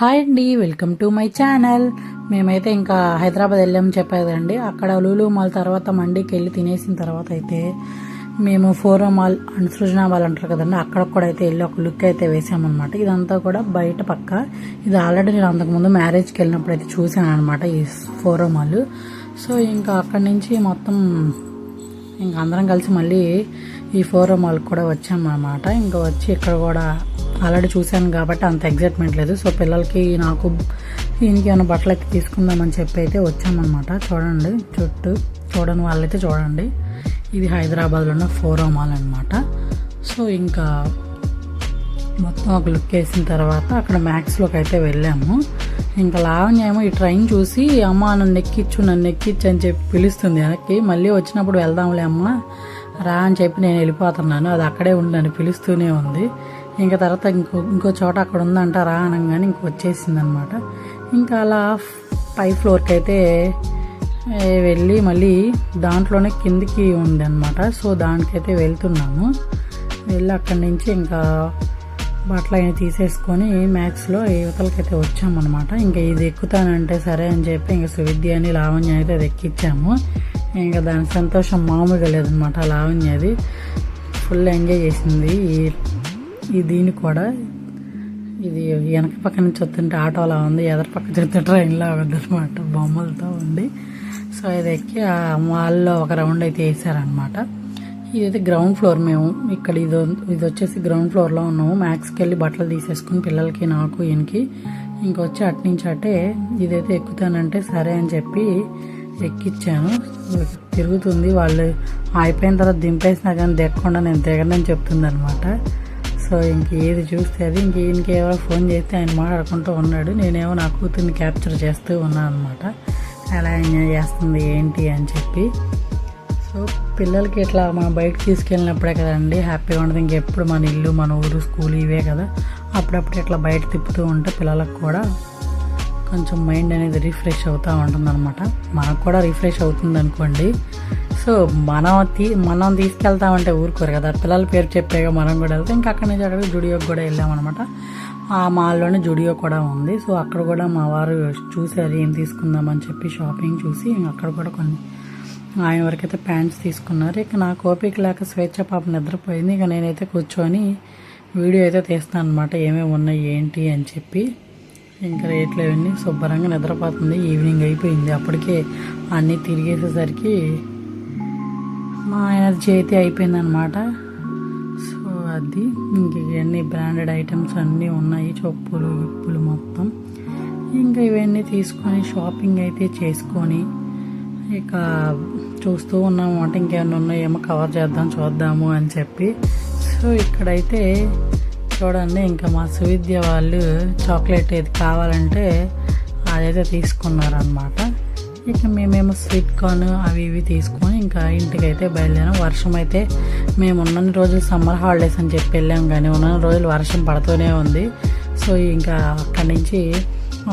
Hi అండి welcome to my channel. మేమైతే ఇంకా హైదరాబాద్ వెళ్ళామని చెప్పేదండి. అక్కడ లూలు మాల్ తర్వాత మండీకి వెళ్ళి తినేసిన తర్వాత అయితే మేము Forum mall and Srujana mall అంటారు కదండి అక్కడ కూడా అయితే వెళ్ళి ఒక లుక్ అయితే వేసామన్నమాట. ఇదంతా కూడా బయట పక్క. ఇది ఆల్రెడీ నేను అంతకుముందు మ్యారేజ్కి వెళ్ళినప్పుడు అయితే చూసాను అనమాట ఈ ఫోరో మాల్. సో ఇంకా అక్కడి నుంచి మొత్తం ఇంకా అందరం కలిసి మళ్ళీ ఈ ఫోరో మాల్కి కూడా వచ్చామన్నమాట. ఇంకా వచ్చి ఇక్కడ కూడా ఆల్రెడీ చూశాను కాబట్టి అంత ఎగ్జైట్మెంట్ లేదు. సో పిల్లలకి నాకు ఈయనకి ఏమైనా బట్టలకి తీసుకుందామని చెప్పి అయితే వచ్చామన్నమాట. చూడండి చుట్టూ చూడని వాళ్ళైతే చూడండి. ఇది హైదరాబాద్లో ఉన్న ఫోరో మాల్ అనమాట సో ఇంకా మొత్తం ఒక లుక్ వేసిన తర్వాత అక్కడ మ్యాక్స్లోకి అయితే వెళ్ళాము. ఇంకా లావణ్యేమో ఈ ట్రైన్ చూసి అమ్మ నన్ను ఎక్కిచ్చు నన్ను ఎక్కిచ్చు అని చెప్పి పిలుస్తుంది వెనక్కి. మళ్ళీ వచ్చినప్పుడు వెళ్దాంలే అమ్మ రా అని చెప్పి నేను వెళ్ళిపోతున్నాను. అది అక్కడే ఉండి నన్ను పిలుస్తూనే ఉంది. ఇంకా తర్వాత ఇంకో ఇంకో చోట అక్కడ ఉందంట రా అనగానే ఇంక వచ్చేసిందనమాట. ఇంకా అలా పై ఫ్లోర్కి అయితే వెళ్ళి మళ్ళీ దాంట్లోనే కిందికి ఉంది అనమాట సో దానికైతే వెళ్తున్నాము వెళ్ళి అక్కడి నుంచి ఇంకా బట్టలు అయినా తీసేసుకొని మ్యాథ్స్లో యువతలకైతే వచ్చామన్నమాట ఇంకా ఇది ఎక్కుతానంటే సరే అని చెప్పి ఇంకా సువిద్య అని లావణ్య అయితే అది ఎక్కించాము ఇంకా దాని సంతోషం మామూలుగా లేదనమాట లావణ్య అది. ఫుల్ ఎంజాయ్ చేసింది ఈ ఈ దీన్ని కూడా ఇది వెనక పక్క నుంచి వస్తుంటే ఆటోలా ఉంది ఎదర పక్క చూస్తే ట్రైన్లా ఉంది అనమాట బొమ్మలతో ఉంది. సో ఇది ఎక్కి ఆ మాల్లో ఒక రౌండ్ అయితే వేసారనమాట ఇదైతే గ్రౌండ్ ఫ్లోర్ మేము. ఇక్కడ ఇది ఇది వచ్చేసి గ్రౌండ్ ఫ్లోర్లో ఉన్నాము. మ్యాక్స్కి వెళ్ళి బట్టలు తీసేసుకుని పిల్లలకి నాకు ఈయనకి ఇంకొచ్చి అటు నుంచి అటే ఇదైతే ఎక్కుతానంటే సరే అని చెప్పి ఎక్కిచ్చాను. తిరుగుతుంది. వాళ్ళు అయిపోయిన తర్వాత దింపేసినా కానీ దిగకుండా నేను దిగనని చెప్తుంది అనమాట సో ఇంక ఏది చూస్తే అది ఇంక ఈయనకి ఫోన్ చేస్తే ఆయన మాట్లాడుకుంటూ ఉన్నాడు. నేనేమో నా కూతుర్ని క్యాప్చర్ చేస్తూ ఉన్నాను అనమాట ఎలా ఎంజాయ్ చేస్తుంది ఏంటి అని చెప్పి. సో పిల్లలకి ఇట్లా మనం బయటకు తీసుకెళ్ళినప్పుడే కదండి హ్యాపీగా ఉండదు. ఇంకెప్పుడు మన ఇల్లు మన ఊరు స్కూల్ ఇవే కదా. అప్పుడప్పుడు ఇట్లా బయట తిప్పుతూ ఉంటే పిల్లలకు కూడా కొంచెం మైండ్ అనేది రిఫ్రెష్ అవుతూ ఉంటుంది అనమాట మనకు కూడా రిఫ్రెష్ అవుతుంది అనుకోండి. సో మనం తీ మనం తీసుకెళ్తామంటే ఊరుకోరు కదా. పిల్లల పేరు చెప్పాక మనం కూడా వెళ్తే ఇంకా అక్కడి నుంచి అక్కడ జుడియోకి కూడా వెళ్ళామన్నమాట. ఆ మాల్లోనే జుడియో కూడా ఉంది. సో అక్కడ కూడా మా వారు చూసారు ఏం తీసుకుందామని చెప్పి షాపింగ్ చూసి అక్కడ కూడా కొన్ని ఆయన వరకైతే ప్యాంట్స్ తీసుకున్నారు. ఇక నాకు ఓపిక లేక స్వేచ్ఛ పాప నిద్రపోయింది. ఇక నేనైతే కూర్చొని వీడియో అయితే తీస్తాను అనమాట ఏమేమి ఉన్నాయి ఏంటి అని చెప్పి. ఇంకా రేట్లు అవన్నీ శుభ్రంగా నిద్రపోతుంది. ఈవినింగ్ అయిపోయింది. అప్పటికే అన్నీ తిరిగేసేసరికి మా ఆయన చేతి అయిపోయిందనమాట. సో అది ఇంక ఇవన్నీ బ్రాండెడ్ ఐటమ్స్ అన్నీ ఉన్నాయి. చెప్పులు ఉప్పులు మొత్తం. ఇంకా ఇవన్నీ తీసుకొని షాపింగ్ అయితే చేసుకొని ఇక చూస్తూ ఉన్నాము అంటే ఇంకేమైనా ఉన్నాయేమో కవర్ చేద్దాం చూద్దాము అని చెప్పి. సో ఇక్కడైతే చూడండి ఇంకా మా సువిద్య వాళ్ళు చాక్లెట్ ఏది కావాలంటే అదైతే తీసుకున్నారనమాట ఇక మేమేమో స్వీట్ కార్న్ అవి ఇవి తీసుకొని ఇంకా ఇంటికి అయితే బయలుదేరాం. వర్షం అయితే మేము ఉన్న రోజులు సమ్మర్ హాలిడేస్ అని చెప్పి వెళ్ళాం కానీ ఉన్న రోజులు వర్షం పడుతూనే ఉంది. సో ఇంకా అక్కడి నుంచి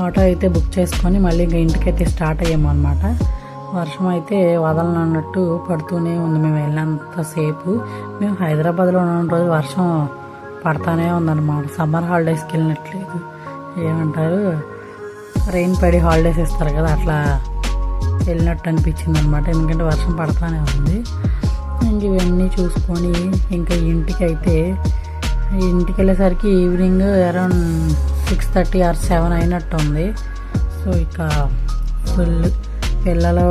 ఆటో అయితే బుక్ చేసుకొని మళ్ళీ ఇంకా ఇంటికైతే స్టార్ట్ అయ్యాము అనమాట వర్షం అయితే వదలనన్నట్టు పడుతూనే ఉంది. మేము వెళ్ళినంతసేపు మేము హైదరాబాద్లో ఉన్న రోజు వర్షం పడతానే ఉందన్నమాట సమ్మర్ హాలిడేస్కి వెళ్ళినట్లేదు. ఏమంటారు? రెయిన్ పడి హాలిడేస్ ఇస్తారు కదా అట్లా వెళ్ళినట్టు అనిపించింది అనమాట ఎందుకంటే వర్షం పడతానే ఉంది. ఇంక ఇవన్నీ చూసుకొని ఇంకా ఇంటికి అయితే ఇంటికి వెళ్ళేసరికి evening around six thirty or seven అయినట్టు ఉంది. సో ఇక ఫుల్ పిల్లలు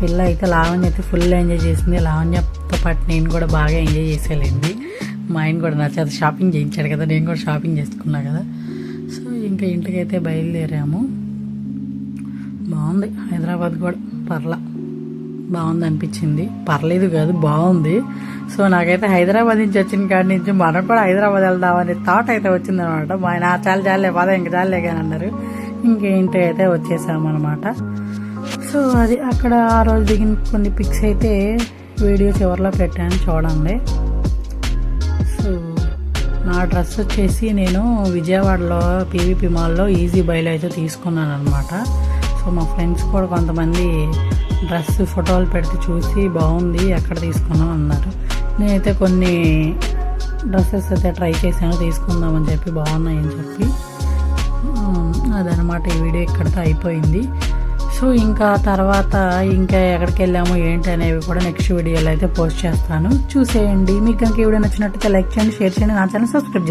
పిల్ల అయితే లావణ్య అయితే ఫుల్ ఎంజాయ్ చేసింది. లావణ్యతో పాటు నేను కూడా బాగా ఎంజాయ్ చేసేలేండి మా ఆయన కూడా నా చేత షాపింగ్ చేయించాడు కదా నేను కూడా షాపింగ్ చేసుకున్నా కదా. సో ఇంకా ఇంటికైతే బయలుదేరాము. బాగుంది. హైదరాబాద్ కూడా పర్లా. బాగుంది అనిపించింది. పర్లేదు కాదు బాగుంది. సో నాకైతే హైదరాబాద్ నుంచి వచ్చిన కాడి నుంచి మనం కూడా హైదరాబాద్ వెళ్దామని థాట్ అయితే వచ్చిందనమాట. మా ఆయన చాలా చాలే బాధ ఇంకా చాలే కానీ అన్నారు. ఇంకేంటి అయితే వచ్చేసామన్నమాట సో అది అక్కడ ఆ రోజు దిగిన కొన్ని పిక్స్ అయితే వీడియో చివరిలో పెట్టాను చూడండి. నా డ్రెస్ వచ్చేసి నేను విజయవాడలో పీవీపీ మాల్లో ఈజీ బైలో అయితే తీసుకున్నాను అనమాట సో మా ఫ్రెండ్స్ కూడా కొంతమంది డ్రెస్ ఫోటోలు పెడితే చూసి బాగుంది ఎక్కడ తీసుకున్నాం అన్నారు. నేనైతే కొన్ని డ్రెస్సెస్ అయితే ట్రై చేశాను తీసుకుందామని చెప్పి బాగున్నాయని చెప్పి. అనమాట ఈ వీడియో ఇక్కడితో అయిపోయింది. సో ఇంకా తర్వాత ఇంకా ఎక్కడికి వెళ్ళాము ఏంటి అనేవి కూడా నెక్స్ట్ వీడియోలో అయితే పోస్ట్ చేస్తాను. చూసేయండి. మీకు కనుక ఈ వీడియో లైక్ చేయండి షేర్ చేయండి నా ఛానల్ సబ్స్క్రైబ్ చేసుకోండి